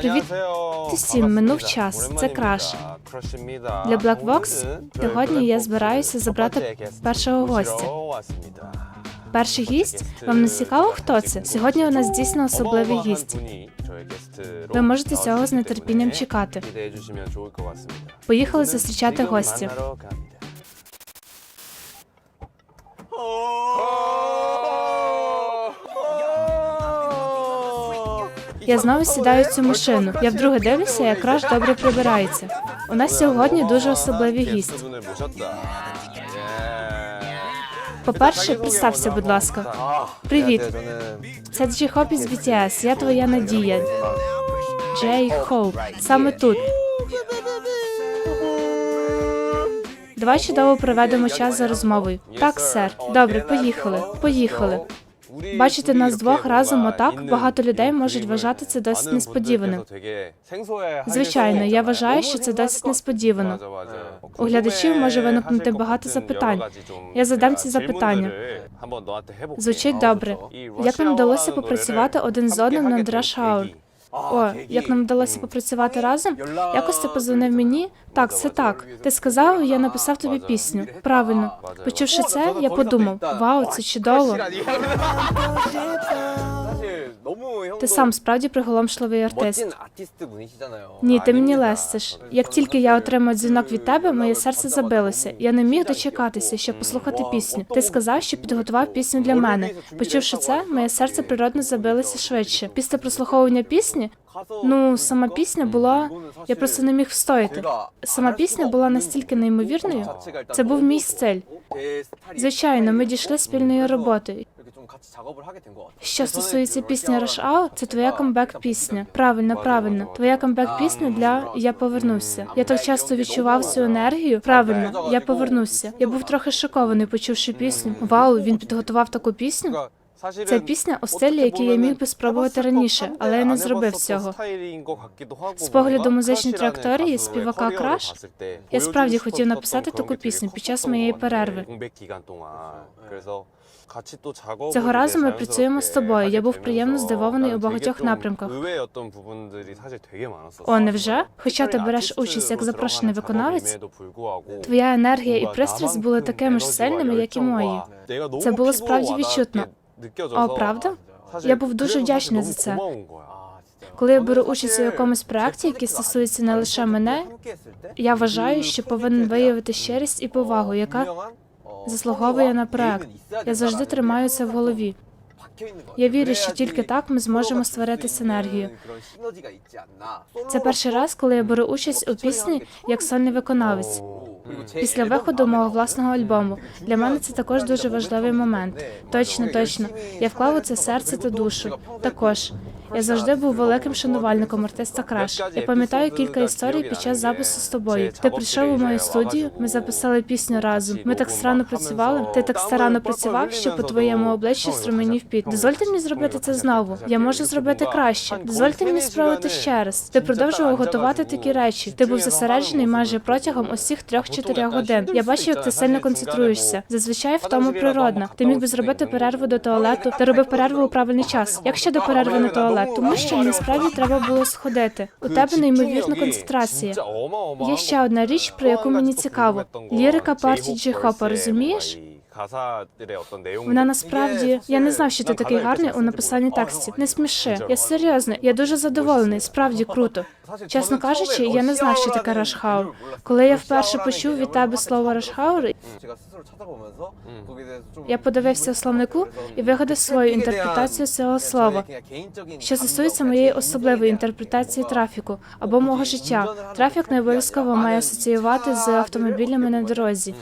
Привіт всім, минув час. Це краш. Для Black Box сьогодні я збираюся забрати першого гостя. Перший гість? Вам не цікаво, хто це? Сьогодні у нас дійсно особливий гість. Ви можете цього з нетерпінням чекати. Поїхали зустрічати гостя. Я знову сідаю в цю машину. Я вдруге дивлюся, як краш добре прибирається. У нас сьогодні дуже особливий гість. По-перше, представся, будь ласка. Привіт, це Джей Хоп із BTS. Я твоя надія. Джей Хоуп. Саме тут. Давай чудово проведемо час за розмовою. Так, сер. Добре, поїхали. Поїхали. Бачити нас двох разом отак багато людей можуть вважати це досить несподіваним. Звичайно, я вважаю, що це досить несподівано. У глядачів може виникнути багато запитань. Я задам ці запитання. Звучить добре. Як нам вдалося попрацювати один з одним над Rush Hour? О, як нам вдалося попрацювати разом? Якось ти позвонив мені? Так, це так. Ти сказав, я написав тобі пісню. Правильно. Почувши це, я подумав: вау, це чудово. Ти сам справді приголомшливий артист. Ні, ти мені лестиш. Як тільки я отримав дзвінок від тебе, моє серце забилося. Я не міг дочекатися, щоб послухати пісню. Ти сказав, що підготував пісню для мене. Почувши це, моє серце природно забилося швидше. Після прослуховування пісні, ну сама пісня була. Я просто не міг встояти. Сама пісня була настільки неймовірною. Це був мій стиль. Звичайно, ми дійшли спільної роботи. Що стосується пісні Rush Hour, це твоя камбек-пісня. Правильно, правильно. Твоя камбек-пісня для Я повернуся. Я так часто відчував цю енергію. Правильно, я повернуся. Я був трохи шокований, почувши пісню. Вау, він підготував таку пісню. Це пісня у стилі, який я міг би спробувати раніше, але я не зробив цього. З погляду музичної траєкторії співака Краш, Я справді хотів написати таку пісню під час моєї перерви. Цього разу ми працюємо з тобою. Я був приємно здивований у багатьох напрямках. О, невже? Хоча ти береш участь як запрошений виконавець, твоя енергія і пристрасть були такими ж сильними, як і мої. Це було справді відчутно. О, правда? Я був дуже вдячний за це. Коли я беру участь у якомусь проєкті, який стосується не лише мене, я вважаю, що повинен виявити щирість і повагу, яка заслуговує на проект. Я завжди тримаю це в голові. Я вірю, що тільки так ми зможемо створити синергію. Це перший раз, коли я беру участь у пісні як сольний виконавець. Після виходу мого власного альбому для мене це також дуже важливий момент. Точно, точно. Я вклав у це серце та душу. Також я завжди був великим шанувальником артиста Краш. Я пам'ятаю кілька історій під час запису з тобою. Ти прийшов у мою студію, ми записали пісню разом. Ми так старанно працювали. Ти так старанно працював, що по твоєму обличчю струменів піт. Дозвольте мені зробити це знову. Я можу зробити краще. Дозвольте мені спробувати ще раз. Ти продовжував готувати такі речі. Ти був зосереджений майже протягом усіх трьох-чотирьох годин. Я бачу, як ти сильно концентруєшся. Зазвичай в тому природна. Ти міг би зробити перерву до туалету та робив перерву у правильний час. Як щодо перерви на туалет, тому що мені справді треба було сходити. У тебе неймовірна концентрація. Є ще одна річ, про яку мені цікаво. Лірика партії Джей Хопа, розумієш? Вона насправді я не знав, що ти такий гарний у написанні текстів. Не сміши. Я серйозно, я дуже задоволений. Справді круто. Чесно кажучи, я не знав, що таке Рашхаур. Коли я вперше почув від тебе слово Рашхаур, я подивився у словнику і вигадав свою інтерпретацію цього слова. Що стосується моєї особливої інтерпретації трафіку або мого життя, трафік не обов'язково має асоціювати з автомобілями на дорозі.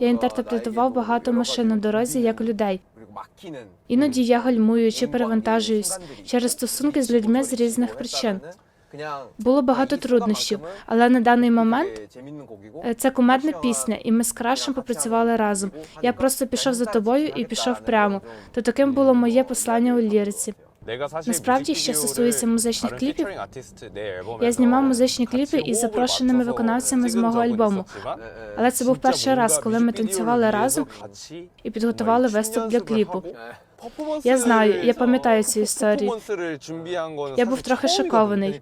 Я інтерпретував багато машин на дорозі як людей. Іноді я гальмую чи перевантажуюсь через стосунки з людьми з різних причин. Було багато труднощів, але на даний момент е, це кумедна пісня, і ми з крашем попрацювали разом. Я просто пішов за тобою і пішов прямо. То таким було моє послання у ліриці. Насправді, що стосується музичних кліпів, я знімав музичні кліпи із запрошеними виконавцями з мого альбому. Але це був перший раз, коли ми танцювали разом і підготували виступ для кліпу. Я знаю, я пам'ятаю цю історію. Я був трохи шокований.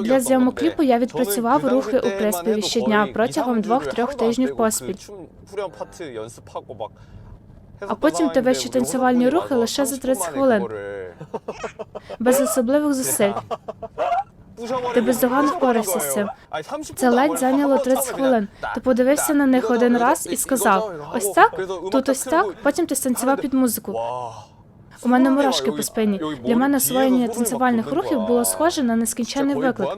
Для зйомок кліпу я відпрацював рухи у приспіві щодня протягом двох-трьох тижнів поспіль. А потім ти вивчив танцювальні рухи лише за 30 хвилин, без особливих зусиль. Ти бездоганно впорався з цим. Це ледь зайняло 30 хвилин. Ти подивився на них один раз і сказав: ось так, тут ось так, потім ти станцював під музику. У мене мурашки по спині. Для мене освоєння танцювальних рухів було схоже на нескінченний виклик.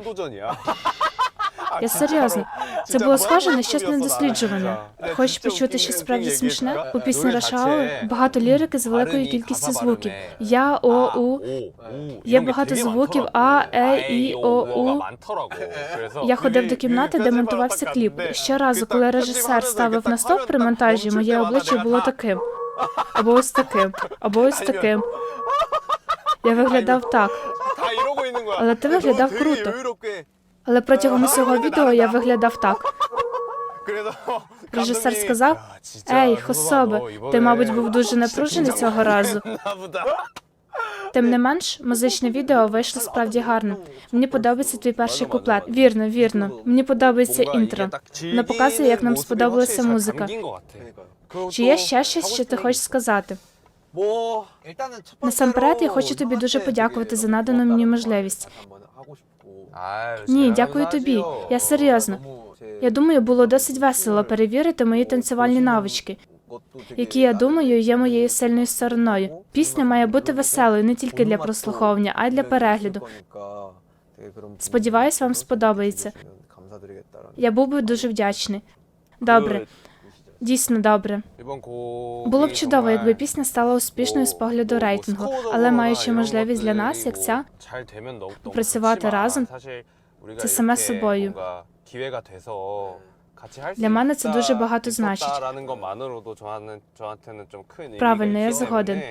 Я серйозно. Це було схоже на щось недосліджуване. Хочеш почути щось справді смішне? У пісні Hour багато лірики з великою кількістю звуків. Я, О, У. Є багато звуків А, Е, І, О, У. Я ходив до кімнати, де монтувався кліп. Щоразу, коли режисер ставив на стоп при монтажі, моє обличчя було таким. Або ось таким, або ось таким. Я виглядав так. Але ти виглядав круто. Але протягом усього відео я виглядав так. Режисер сказав: Ей, Хособе, ти, мабуть, був дуже напружений цього разу. Тим не менш, музичне відео вийшло справді гарно. Мені подобається твій перший куплет. Вірно, вірно. Мені подобається інтро. Воно показує, як нам сподобалася музика. Чи є ще щось, що ти хочеш сказати? Насамперед, я хочу тобі дуже подякувати за надану мені можливість. Ні, дякую тобі. Я серйозно. Я думаю, було досить весело перевірити мої танцювальні навички, які я думаю є моєю сильною стороною. Пісня має бути веселою не тільки для прослуховування, а й для перегляду. Сподіваюсь, вам сподобається. Я був би дуже вдячний. Добре, дійсно добре. Було б чудово, якби пісня стала успішною з погляду рейтингу, але маючи можливість для нас, як ця, попрацювати разом, це саме собою. Для мене це дуже багато значить. Правильно, я згоден.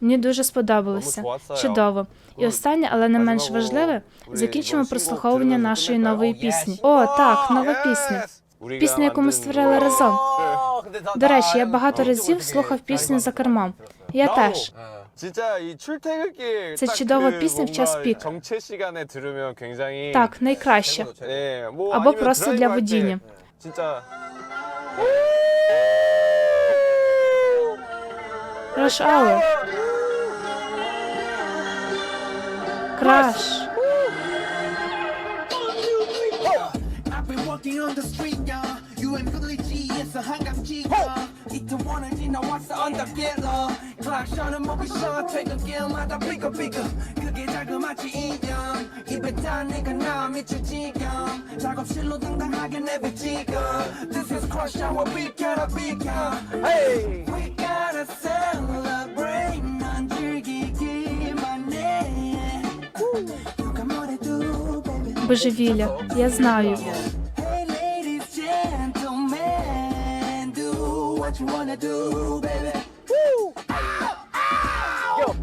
Мені дуже сподобалося. Чудово. І останнє, але не менш важливе, закінчимо прослуховування нашої нової пісні. О, так, нова пісня. Пісня, яку ми створили разом. До речі, я багато разів слухав пісню за кермом. Я теж. Це чудова пісня в час пік. Так, найкраще. Або просто для водіння. Rush Hour. Краш. G, it's a 한강 지가. 이태원을 지나왔어 언덕길로. 클락션은 모비션, 퇴근길마다 삐까 삐까. 그게 자그마치 인형. 입에 다니까 나 미칠 지경. 작업실로 당당하게 내뱉 지금. This is crush hour, we gotta be calm. Hey! We gotta celebrate. 난 즐기기만 해. 누가 뭐래도, baby. Божевілля. Я знаю. What you wanna do, baby. Woo! Go.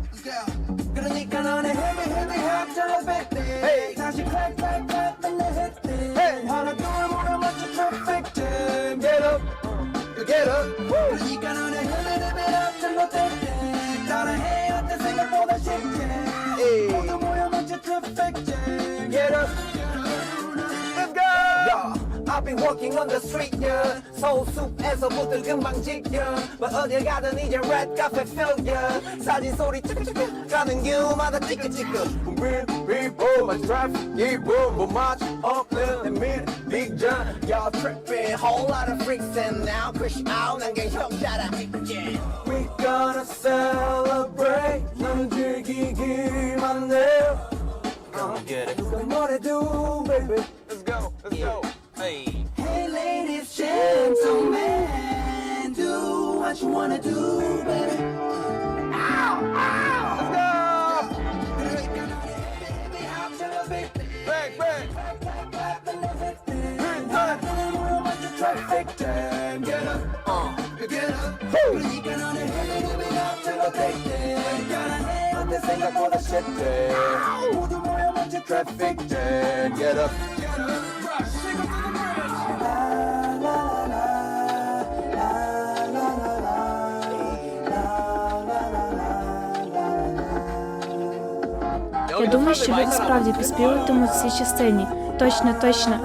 그러니까 너네 heavy, heavy, 하트로 baby. 다시 clap, clap, clap, and the hit it. Hey. 하나, 둘, 모두 맞춰 traffic jam. Get up, get up. 그러니까 너네 heavy, heavy, 하트로 baby. 따라해, 어때 생각보다 쉽게. 모두 모여 맞춰 traffic jam. I've been walking on the street, yeah. 서울 숲에서부터 금방 지겨. 뭐 어딜 가든 이제 red carpet feel, yeah. 사진 소리 찌끄찌끄 가는 길마다 찌끄찌끄. Beep, beep, oh, my traffic, yeah, boom, boom, much up in the mid, big John. Y'all tripping, whole lot of freaks and now push out and get 형따라. We gonna celebrate, 넌 즐기기만 해. Come get it. 누가 뭐래도, baby. Let's go, let's go. Hey. Hey, ladies, Gentlemen, do what you wanna do, baby. Ow, ow! Let's go! Back, back. Traffic jam, get up, uh, get up. Bleaking on the big. Gotta up this. Traffic jam, get up. Що люди справді підспівуватимуть в цій частині. Точно, точно.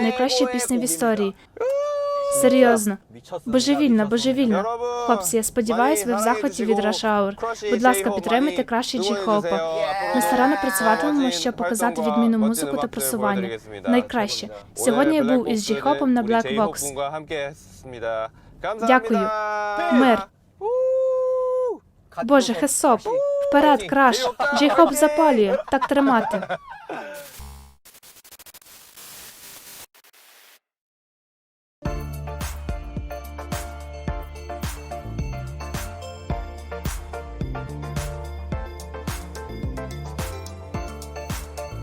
Найкраща пісня в історії. Серйозно. Божевільна, божевільна. Хлопці, я сподіваюсь, ви в захваті від Hour. Будь ласка, підтримайте краще Джі-хопа. Ми старанно працюватимемо, щоб показати відмінну музику та просування. Найкраще. Сьогодні я був із Джі-хопом на Black Box. Дякую. Мир. Боже, хесоп. Вперед, краш. Джей-хоп запалює. Так тримати.